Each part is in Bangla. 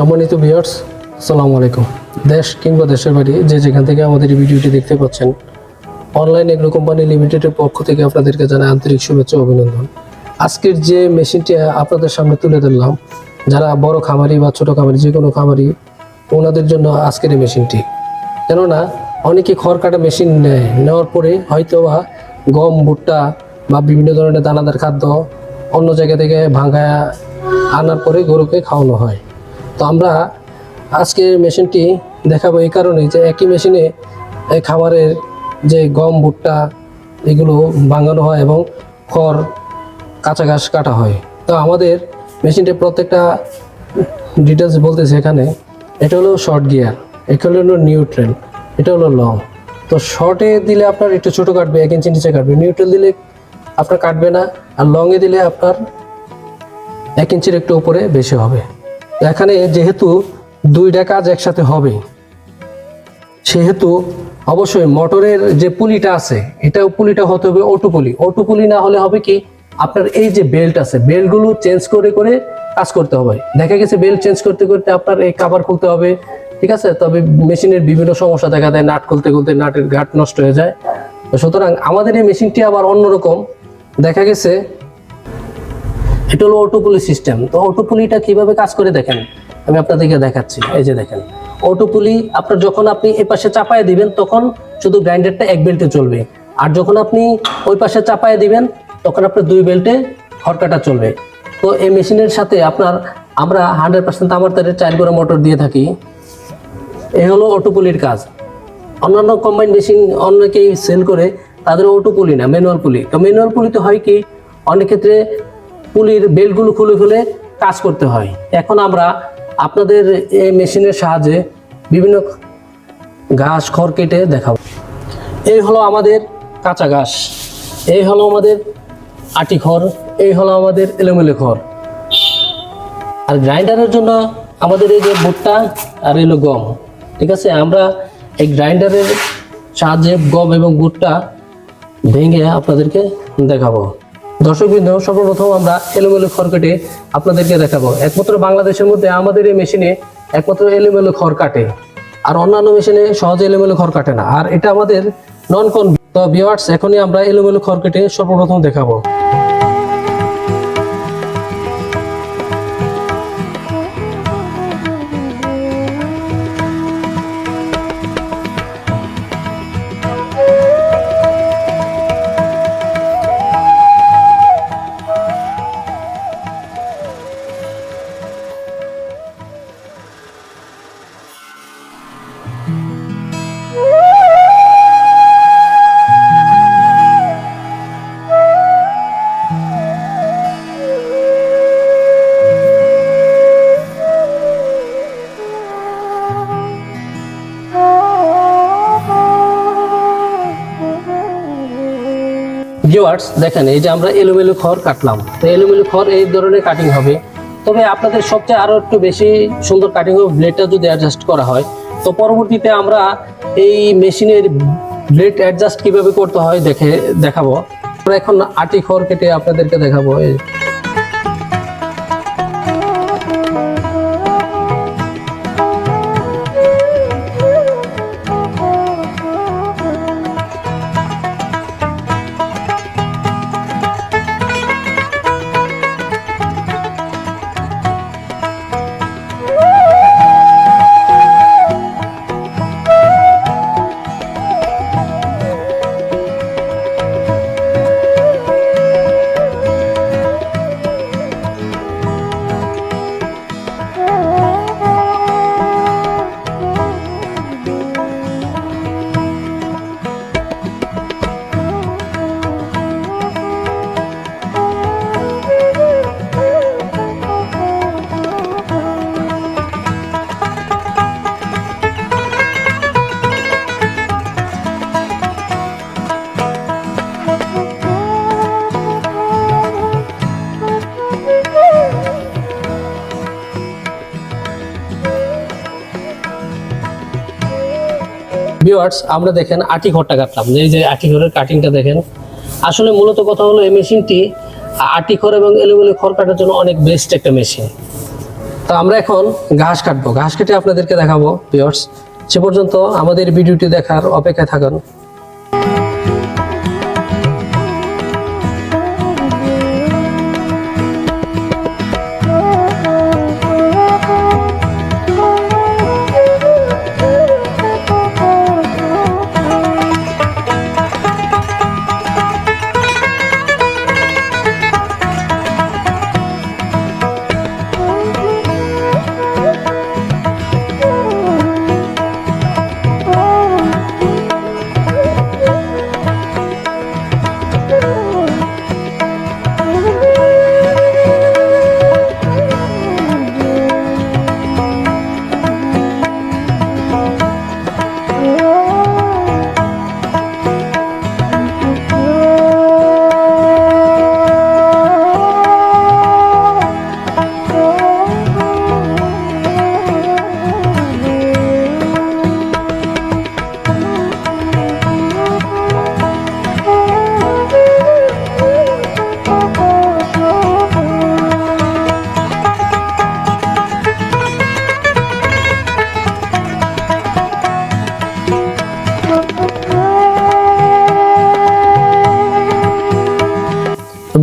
সম্মানিত ভিউয়ার্স আসসালামু আলাইকুম। দেশ কিংবা দেশের বাড়ি যে যেখান থেকে আমাদের এই ভিডিওটি দেখতে পাচ্ছেন অনলাইন এগ্রো কোম্পানি লিমিটেডের পক্ষ থেকে আপনাদেরকে জানাই আন্তরিক শুভেচ্ছা অভিনন্দন। আজকের যে মেশিনটি আপনাদের সামনে তুলে ধরলাম, যারা বড় খামারি বা ছোট খামারি, যে কোনো খামারি, ওনাদের জন্য আজকের এই মেশিনটি কেননা, অনেকে খড় কাটা মেশিন নেয়, নেওয়ার পরে হয়তো বা গম, ভুট্টা বা বিভিন্ন ধরনের দানাদার খাদ্য অন্য জায়গা থেকে ভাঙায় আনার পরে গরুকে খাওয়ানো হয়। তো আমরা আজকে মেশিনটি দেখাবো এই কারণে যে একই মেশিনে এই খাবারের যে গম, ভুট্টা এগুলো ভাঙানো হয় এবং খড়, কাঁচা ঘাস কাটা হয়। তো আমাদের মেশিনটি প্রত্যেকটা ডিটেলস বলতেছে এখানে। এটা হলো শর্ট গিয়ার এটা হলো নিউট্রেল এটা হলো লং তো শর্টে দিলে আপনার একটু ছোটো কাটবে, এক ইঞ্চি নিচে কাটবে। নিউট্রেল দিলে আপনার কাটবে না, আর লংয়ে দিলে আপনার এক ইঞ্চির একটু উপরে বেশি হবে। এখানে যেহেতু দুইটা কাজ একসাথে হবে, সেহেতু অবশ্যই মোটরের যে পুলিটা আছে, এটাও পুলিটা হতে হবে অটো পুলি অটো পুলি না হলে হবে কি, আপনার এই যে বেল্ট আছে, বেল্টগুলো চেঞ্জ করে করে কাজ করতে হবে। দেখা গেছে বেল্ট চেঞ্জ করতে করতে আপনার এই কাভার খুলতে হবে, ঠিক আছে? তবে মেশিনের বিভিন্ন সমস্যা দেখা দেয়, নাট খুলতে খুলতে নাটের ঘাট নষ্ট হয়ে যায়। সুতরাং আমাদের এই মেশিনটি আবার অন্যরকম। দেখা গেছে এটা হলো অটোপুলি সিস্টেম তো অটোপুলিটা কীভাবে কাজ করে দেখেন? আমি আপনাদেরকে দেখাচ্ছি। এই যে দেখেন অটোপুলি আপনার যখন আপনি এ পাশে চাপায় দিবেন, তখন শুধু গ্রাইন্ডারটা এক বেল্টে চলবে। আর যখন আপনি ওই পাশে চাপায় দিবেন, তখন আপনার দুই বেল্টে হরকাটা চলবে। তো এই মেশিনের সাথে আপনার, আমরা হান্ড্রেড পার্সেন্ট আমার তারের চার করে মোটর দিয়ে থাকি। এই হলো অটোপুলির কাজ। অন্যান্য কম্বাইন মেশিন অনেকেই সেল করে, তাদের অটো পুলি না ম্যানুয়াল পুলি তো ম্যানুয়াল পুলিতে হয় কি, অনেক ক্ষেত্রে পুলির বেল্টগুলো খুলে খুলে কাজ করতে হয়। এখন আমরা আপনাদের এই মেশিনের সাহায্যে বিভিন্ন ঘাস, খড় কেটে দেখাবো। এই হলো আমাদের কাঁচা ঘাস। এই হলো আমাদের আটি খড়। এই হলো আমাদের এলোমেলো খড়। আর গ্রাইন্ডারের জন্য আমাদের এই যে ভুট্টা আর এলো গম, ঠিক আছে? আমরা এই গ্রাইন্ডারের সাহায্যে গম এবং ভুট্টা ভেঙে আপনাদেরকে দেখাবো। দর্শকবৃন্দ, সর্বপ্রথম আমরা এলোমেলো খড় কেটে আপনাদেরকে দেখাবো। একমাত্র বাংলাদেশের মধ্যে আমাদের এই মেশিনে একমাত্র এলোমেলো খড় কাটে আর অন্যান্য মেশিনে সহজে এলোমেলো খড় কাটে না। আর এটা আমাদের নন কন তো ভিওয়ার্স এখনই আমরা এলোমেলো খড় কেটে সর্বপ্রথম দেখাবো। ভিউয়ার্স দেখেন, এই যে আমরা এলোমেলো খড় কাটলাম। তো এলোমেলো খড় এই ধরনের কাটিং হবে। তবে আপনাদের সবচেয়ে আরও একটু বেশি সুন্দর কাটিং হবে ব্লেডটা যদি অ্যাডজাস্ট করা হয়। তো পরবর্তীতে আমরা এই মেশিনের ব্লেড অ্যাডজাস্ট কীভাবে করতে হয় দেখে দেখাবো। আমরা এখন আটি খড় কেটে আপনাদেরকে দেখাবো। ভিউয়ার্স আমরা দেখেন আটি ঘরটা কাটলাম। এই যে আটি ঘরের কাটিংটা দেখেন। আসলে মূলত কথা হলো এই মেশিনটি, আটি খড় এবং এলোমেলো খড় কাটার জন্য অনেক বেস্ট একটা মেশিন। তো আমরা এখন ঘাস কাটবো। ঘাস কেটে আপনাদেরকে দেখাবো ভিউয়ার্স সে পর্যন্ত আমাদের ভিডিওটি দেখার অপেক্ষায় থাকুন।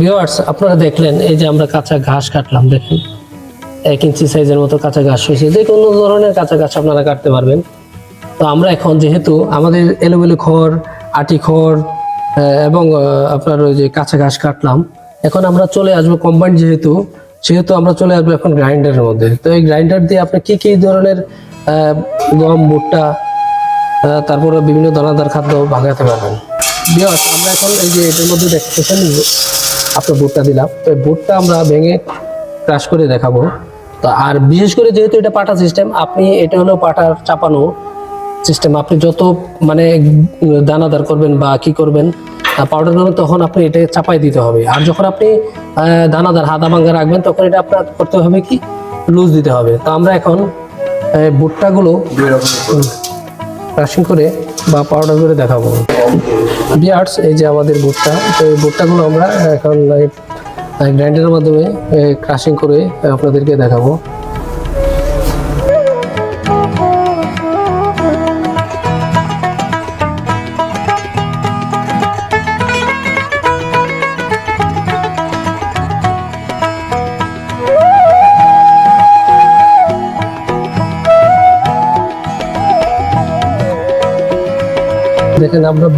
ভিউয়ার্স আপনারা দেখলেন, এই যে আমরা কাঁচা ঘাস কাটলাম, দেখেন। এক ইঞ্চি সাইজের মতো কাঁচা ঘাস হয়েছে। যে কোনো ধরনের কাঁচা ঘাস আপনারা কাটতে পারবেন। তো আমরা এখন যেহেতু আমাদের এলোমেলো খড়, আটি খড় এবং আপনার ওই যে কাঁচা ঘাস কাটলাম, এখন আমরা চলে আসব কম্বাইন যেহেতু, সেহেতু আমরা চলে আসব এখন গ্রাইন্ডারের মধ্যে। তো এই গ্রাইন্ডার দিয়ে আপনি কি কি ধরনের গম, ভুট্টা তারপরে বিভিন্ন দানাদার খাদ্য ভাঙাতে পারবেন। আমরা এখন এই যে এটার মধ্যে দেখতেছেন আপনার ভুট্টা দিলাম। তো এই ভুট্টা আমরা ভেঙে ক্রাশ করে দেখাবো। তো আর বিশেষ করে যেহেতু এটা পাটা সিস্টেম আপনি এটা হলো পাটার চাপানো সিস্টেম আপনি যত মানে দানাদার করবেন বা কি করবেন পাউডার করবেন তখন আপনি এটা চাপাই দিতে হবে। আর যখন আপনি দানাদার হাদা ভাঙ্গা রাখবেন তখন এটা আপনার করতে হবে কি? লুজ দিতে হবে। তো আমরা এখন আহ, ভুট্টাগুলো ক্রাশিং করে বা পাউডার করে দেখাবো। বিয়ার্স এই যে আমাদের ভুট্টা, তো এই ভুট্টাগুলো আমরা এখন গ্রাইন্ডারের মাধ্যমে ক্রাশিং করে আপনাদেরকে দেখাবো। দেখেন আমরা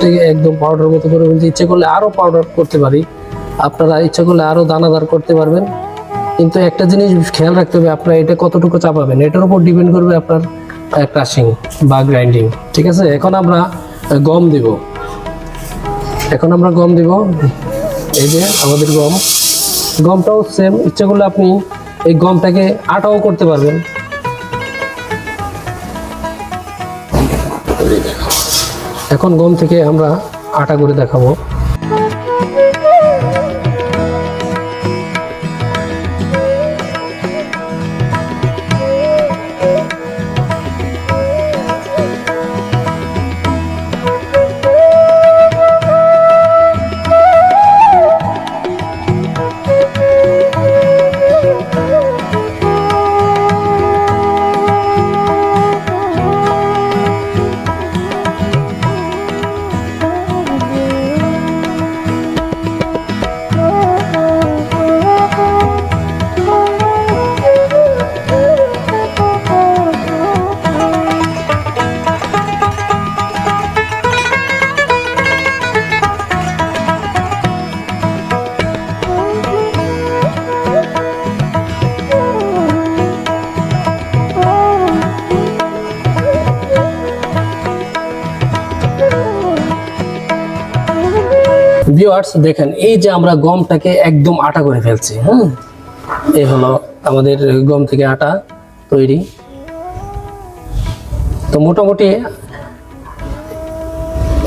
থেকে একদম পাউডার মতো করে কিন্তু ইচ্ছে করলে আরও পাউডার করতে পারি। আপনারা ইচ্ছে করলে আরও দানাদার করতে পারবেন। কিন্তু একটা জিনিস খেয়াল রাখতে হবে, আপনারা এটা কতটুকু চাপাবেন? এটার উপর ডিপেন্ড করবে আপনার ক্রাশিং বা গ্রাইন্ডিং ঠিক আছে? এখন আমরা গম দিব। এখন আমরা গম দিব। এই যে আমাদের গম। গমটাও সেম ইচ্ছে করলে আপনি এই গমটাকে আটাও করতে পারবেন। এখন গম থেকে আমরা আটা করে দেখাবো। ভিউয়ার্স দেখেন, এই যে আমরা গমটাকে একদম আটা করে ফেলছি হ্যাঁ এই হলো আমাদের গম থেকে আটা তৈরি। তো মোটামুটি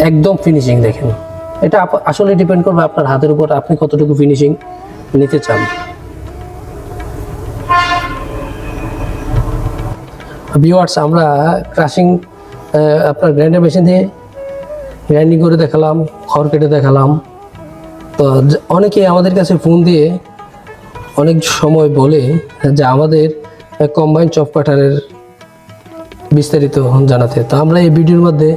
একদম ফিনিশিং দেখেন। এটা আসলে ডিপেন্ড করবে আপনার হাতের উপর, আপনি কতটুকু ফিনিশিং নিতে চান। ভিউয়ার্স আমরা ক্রাশিং আপনার গ্রাইন্ডার মেশিন দিয়ে গ্রাইন্ডিং করে দেখালাম, খড় কেটে দেখালাম। তো অনেকে আমাদের কাছে ফোন দিয়ে অনেক সময় বলে যে আমাদের কম্বাইন চপ কাটারের বিস্তারিত জানাতে। তো আমরা এই ভিডিওর মধ্যে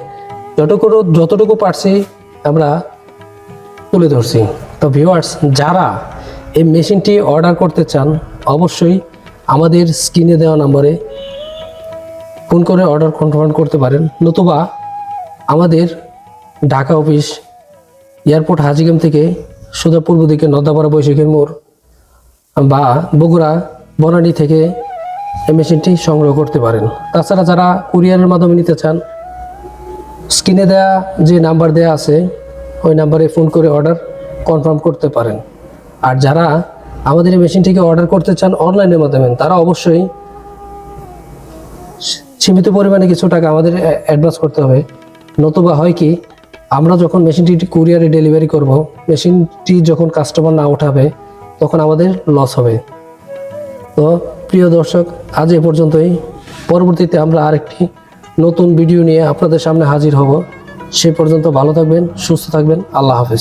যতটুকু যতটুকু পারছি আমরা তুলে ধরছি। তো ভিউয়ার্স যারা এই মেশিনটি অর্ডার করতে চান, অবশ্যই আমাদের স্ক্রিনে দেওয়া নম্বরে ফোন করে অর্ডার কনফার্ম করতে পারেন। নতুবা আমাদের ঢাকা অফিস এয়ারপোর্ট হাজিগাম থেকে সোজা পূর্ব দিকে নদাপাড়া বৈশাখের মোড়, বা বগুড়া, বনানী থেকে এই মেশিনটি সংগ্রহ করতে পারেন। তাছাড়া যারা কুরিয়ারের মাধ্যমে নিতে চান, স্ক্রিনে দেওয়া যে নাম্বার দেয়া আছে, ওই নাম্বারে ফোন করে অর্ডার কনফার্ম করতে পারেন। আর যারা আমাদের এই মেশিনটিকে অর্ডার করতে চান অনলাইনের মাধ্যমে, তারা অবশ্যই সীমিত পরিমাণে কিছু টাকা আমাদের অ্যাডভান্স করতে হবে। নতুবা হয় কি আমরা যখন মেশিনটি কুরিয়ারে ডেলিভারি করব, মেশিনটি যখন কাস্টমার না ওঠাবে তখন আমাদের লস হবে। তো প্রিয় দর্শক, আজ এ পর্যন্তই। পরবর্তীতে আমরা আরেকটি নতুন ভিডিও নিয়ে আপনাদের সামনে হাজির হব। সে পর্যন্ত ভালো থাকবেন, সুস্থ থাকবেন। আল্লাহ হাফেজ।